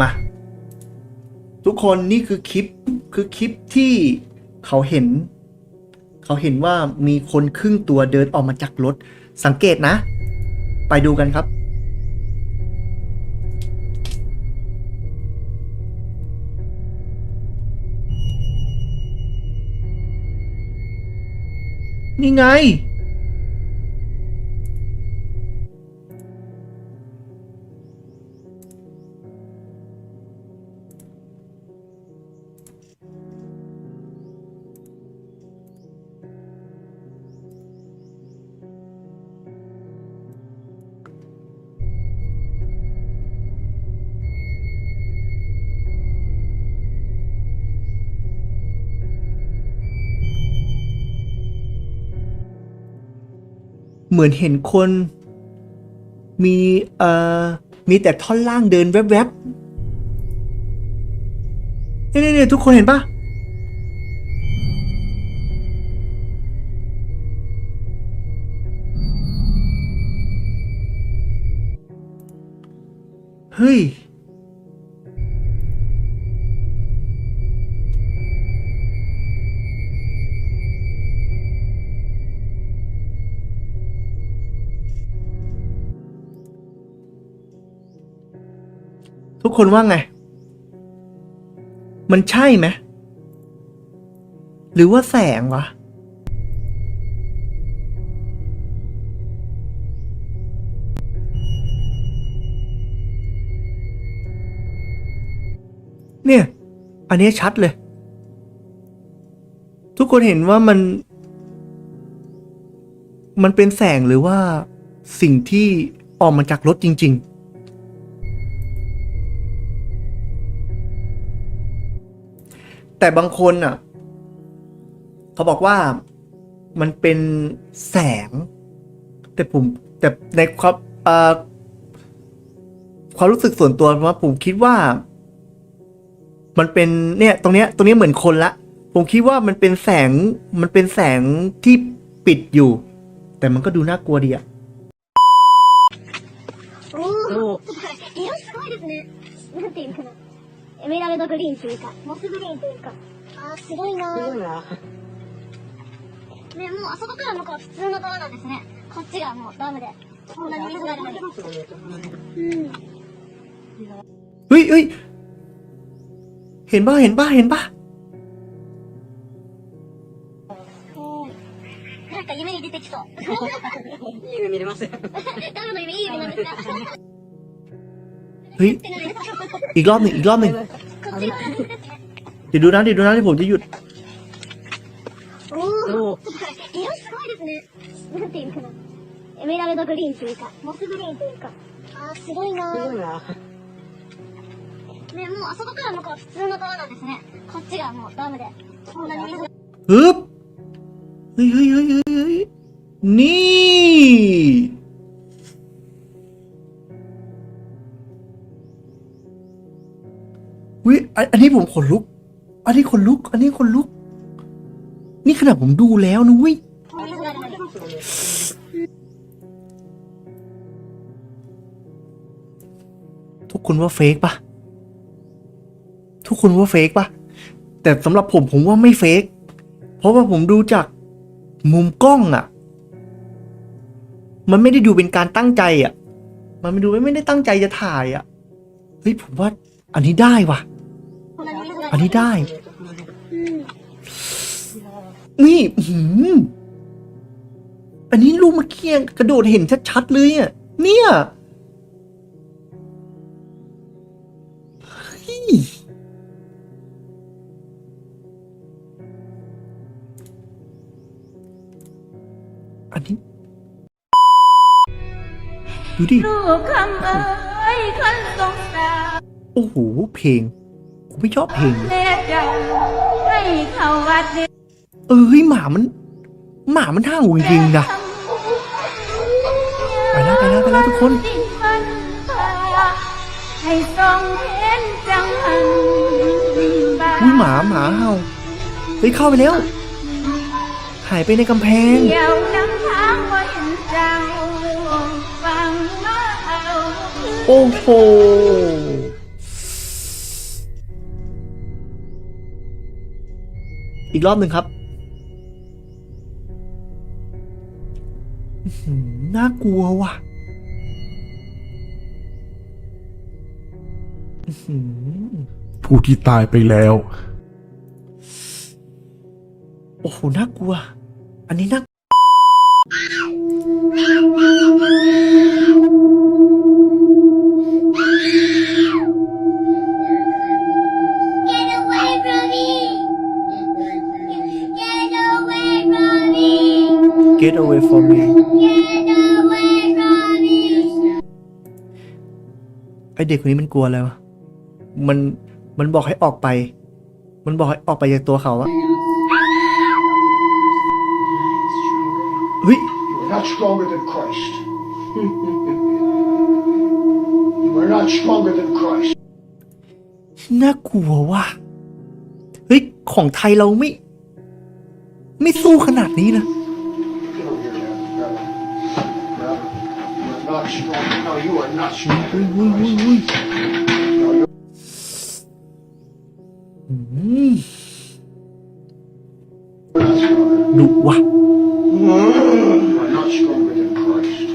มา ทุกคนนี่คือคลิปคือคลิปที่เขาเห็น เขาเห็นว่ามีคนครึ่งตัวเดินออกมาจากรถ สังเกตนะ ไปดูกันครับนี่ไง เหมือนเห็นคนมีเอ่อมีแต่ท่อนล่างเดินแวบๆนี่นี่ยทุกคนเห็นปะเฮ้ย ทุกคนว่าไง มันใช่ไหม หรือว่าแสงวะ เนี่ย อันนี้ชัดเลย ทุกคนเห็นว่ามัน มันเป็นแสงหรือว่าสิ่งที่ออกมาจากรถจริง ๆ แต่บางคนอะ เขาบอกว่ามันเป็นแสง แต่ผมแต่ในความความรู้สึกส่วนตัวว่าผมคิดว่า มันเป็นเนี่ย ตรงเนี้ย ตรงเนี้ยเหมือนคนละ ผมคิดว่ามันเป็นแสง มันเป็นแสงที่ปิดอยู่ แต่มันก็ดูน่ากลัวดีอะ エメラルドグリーンというかモスグリーンというかあーすごいなすごいな。ねもうあそこから向こうは普通の川なんですねこっちがもうダムでこんなに水があるのにうん เฮ้ยเฮ้ยเห็นป่ะเห็นป่ะเห็นป่ะ なんか夢に出てきそういい夢見れますよ。ダムの夢いい夢なんですね เฮ้ย อีกรอบหนึ่งอีกรอบหนึ่ง こっち側なんですね เดี๋ยวดูนะเดี๋ยวดูนะที่ผมจะหยุด おおおお。色すごいですねなんていうかなエメラルドグリーンというかモスグリーンというかあーすごいなすごいな。ねもうあそこから向こうは普通の川なんですねこっちがもうダムでこんなに水が ฮึบเฮ้ยเฮ้ยเฮ้ยเฮ้ยเฮ้ยนี่ อันนี้ผมขนลุก อันนี้ขนลุก อันนี้ขนลุก นี่ขนาดผมดูแล้วนุ้ยทุกคนว่าเฟกปะทุกคนว่าเฟกปะแต่สำหรับผมผมว่าไม่เฟกเพราะว่าผมดูจากมุมกล้องอะมันไม่ได้ดูเป็นการตั้งใจอะมันไม่ดูไม่ได้ตั้งใจจะถ่ายอะเฮ้ยผมว่าอันนี้ได้ว่ะ อันนี้ได้うんนี่อื้อหืออันนี้ลูกเมื่อกี้กระโดดเห็นชัดๆเลยอะ เนี่ยเฮ้ยอันนี้ดูดิลูกคำเอ้ยคนสงสารโอ้โห เพลงผม ไม่ชอบเพลงเลยแม่เจ้าให้เขาวัดเด็กเออเฮ้ยหมามัน หมามันท่าหูจริงๆนะไปแล้วไปแล้วไปแล้วทุกคนสิ่งมันพาให้ทรงเห็นจังหันบาอุ้ยหมาหมาเห่าเฮ้ยเข้าไปแล้ว หายไปในกำแพงเดี่ยว อีกรอบหนึ่งครับอื้อหือน่ากลัวว่ะอื้อหือผู้ที่ตายไปแล้ว โอ้โห น่ากลัว อันนี้น่า Get get away from me Get away from me! ไอเด็กคนนี้มันกลัวอะไรวะ มัน มันบอกให้ออกไป มันบอกให้ออกไปจากตัวเขาอะเฮ้ย You are not stronger than Christ. you are not stronger than Christ. น่ากลัวว่ะ เฮ้ย ของไทยเราไม่ ไม่สู้ขนาดนี้นะ her. Grab her. You are not stronger. No, you are not เฮ้ย stronger เฮ้ย than เฮ้ย Christ. เฮ้ย No, you're อืม not stronger. ดุว่ะ You are not stronger than Christ.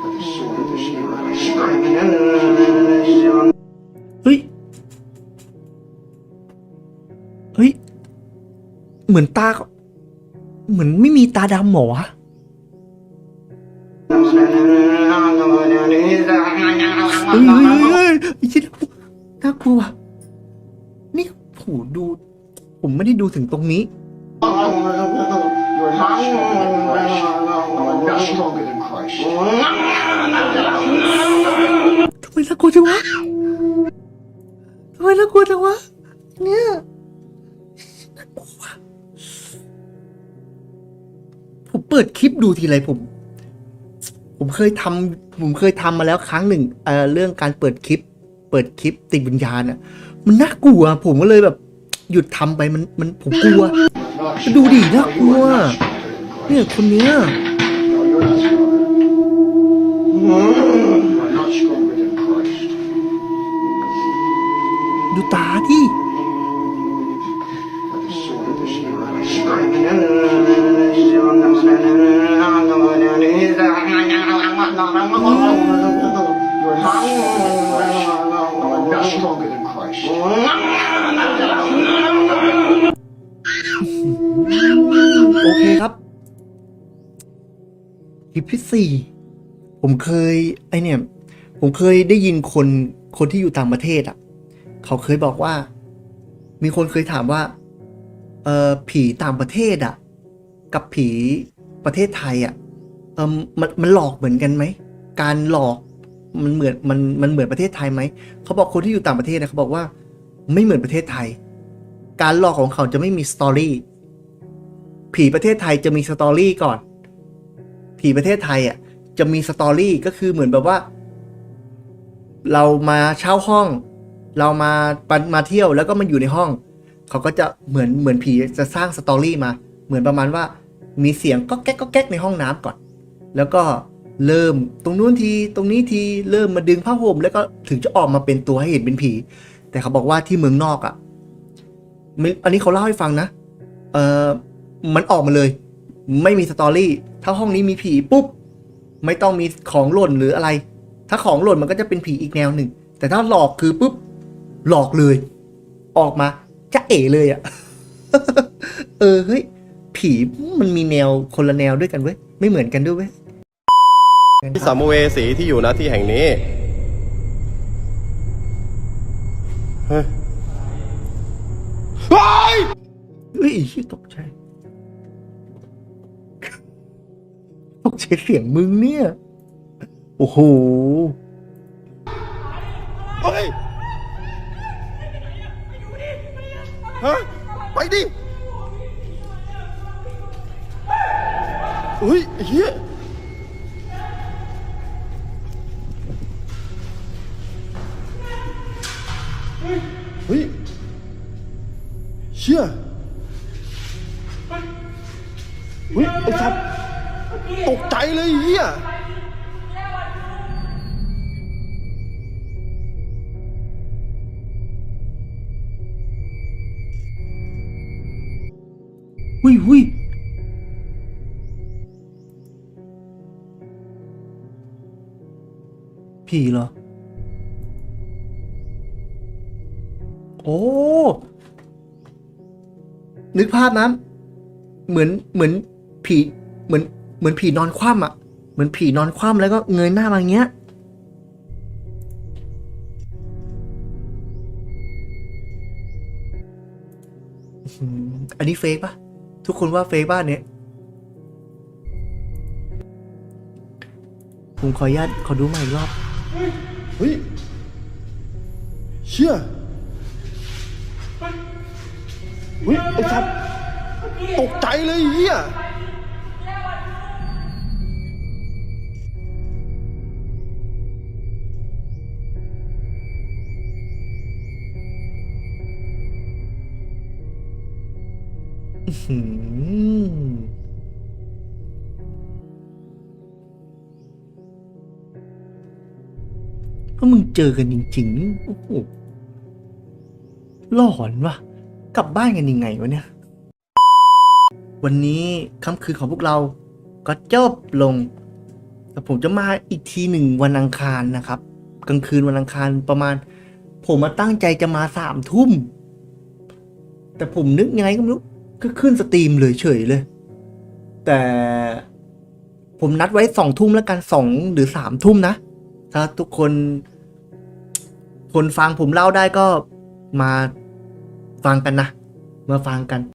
By the sword of the Spirit, I strike. เฮ้ย เฮ้ย เหมือนตาเขา เหมือนไม่มีตาดำหรอวะเฮ้ยเฮ้ยเฮ้ยไอ้ชิน่ากลัวนี่โหดู ผมไม่ได้ดูถึงตรงนี้ You're not stronger than Christ. You are not stronger than Christ. ทำไมน่ากลัวจังวะทำไมน่ากลัวจังวะ ปิดคลิปดูทีไรผม ผมเคยทำผมเคยทำมาแล้วครั้งหนึ่งเอ่อเรื่องการเปิดคลิป เปิดคลิปติดวิญญาณอะ มันน่ากลัว ผมก็เลยแบบ หยุดทำไปมันมันผมกลัวดูดิน่ากลัว เนี่ยคนเนี้ย stronger than Christ. โอเคครับคลิปที่สี่ผมเคยไอเนี่ย ผมเคยได้ยินคนคนที่อยู่ต่างประเทศอะ เขาเคยบอกว่า มีคนเคยถามว่า เออผีต่างประเทศอะ กับผีประเทศไทยอะเออมันมันหลอกเหมือนกันไหม การหลอก มันเหมือนมันมันเหมือนประเทศไทยไหมเขาบอกคนที่อยู่ต่างประเทศนะเขาบอกว่า ไม่เหมือนประเทศไทย การหลอกของเขาจะไม่มีสตอรี่ผีประเทศไทยจะมีสตอรี่ก่อน ผีประเทศไทยอะ จะมีสตอรี่ก็คือเหมือนแบบว่า เรามาเช่าห้อง เรามาปันมาเที่ยวแล้วก็มาอยู่ในห้อง เขาก็จะเหมือนเหมือนผีจะสร้างสตอรี่มา เหมือนประมาณว่า มีเสียงก็แก๊กก็แก๊กในห้องน้ำก่อน แล้วก็ เริ่มตรงนู้นทีตรงนี้ทีเริ่มมาดึงผ้าห่มแล้วก็ถึงจะออกมาเป็นตัวให้เห็นเป็นผี แต่เขาบอกว่าที่เมืองนอกอะอันนี้เขาเล่าให้ฟังนะ เออมันออกมาเลย ไม่มีสตอรี่ ถ้าห้องนี้มีผีปุ๊บ ไม่ต้องมีของหล่นหรืออะไร ถ้าของหล่นมันก็จะเป็นผีอีกแนวหนึ่ง แต่ถ้าหลอกคือปุ๊บ หลอกเลย ออกมาจะเอ๋เลยอะ่ะ เออเฮ้ย ผีมันมีแนวคนละแนวด้วยกันเว้ย ไม่เหมือนกันด้วยเว้ย ที่สัมภเวสีที่อยู่ณที่แห่งนี้เฮ้ยเฮ้ยเฮ้ยชิตกใจตกใจเสียงมึงเนี่ย โอ้โหเฮ้ยฮะไปดิเฮ้ยไอ้เฮีย หุยผีเหรอ โอ้ นึกภาพนะเหมือนเหมือนผีเหมือนเหมือนผีนอนคว่ำอะ เหมือนผีนอนคว่ำแล้วก็เงยหน้ามาอย่างเงี้ยอันนี้เฟกปะ ทุกคนว่าเฟกบ้านเนี้ยผมขออนุญาตขอดูใหม่อีกรอบ เฮ้ยเชี่ยเฮ้ยไอ้สัตว์ตกใจเลยเฮีย หืมก็มึงเจอกันจริงๆโอ้โหหลอนวะกลับบ้านกันยังไงวะเนี่ย วันนี้ค่ำคืนของพวกเราก็จบลง แต่ผมจะมาอีกทีหนึ่งวันอังคารนะครับ กลางคืนวันอังคารประมาณ ผมมาตั้งใจจะมาสามทุ่ม แต่ผมนึกยังไงก็ไม่รู้ ก็ขึ้นสตรีมเลยเฉยเลย แต่ผมนัดไว้สองทุ่มแล้วกันสองหรือสามทุ่มนะ ถ้าทุกคน คนฟังผมเล่าได้ก็มาฟังกันนะ มาฟังกัน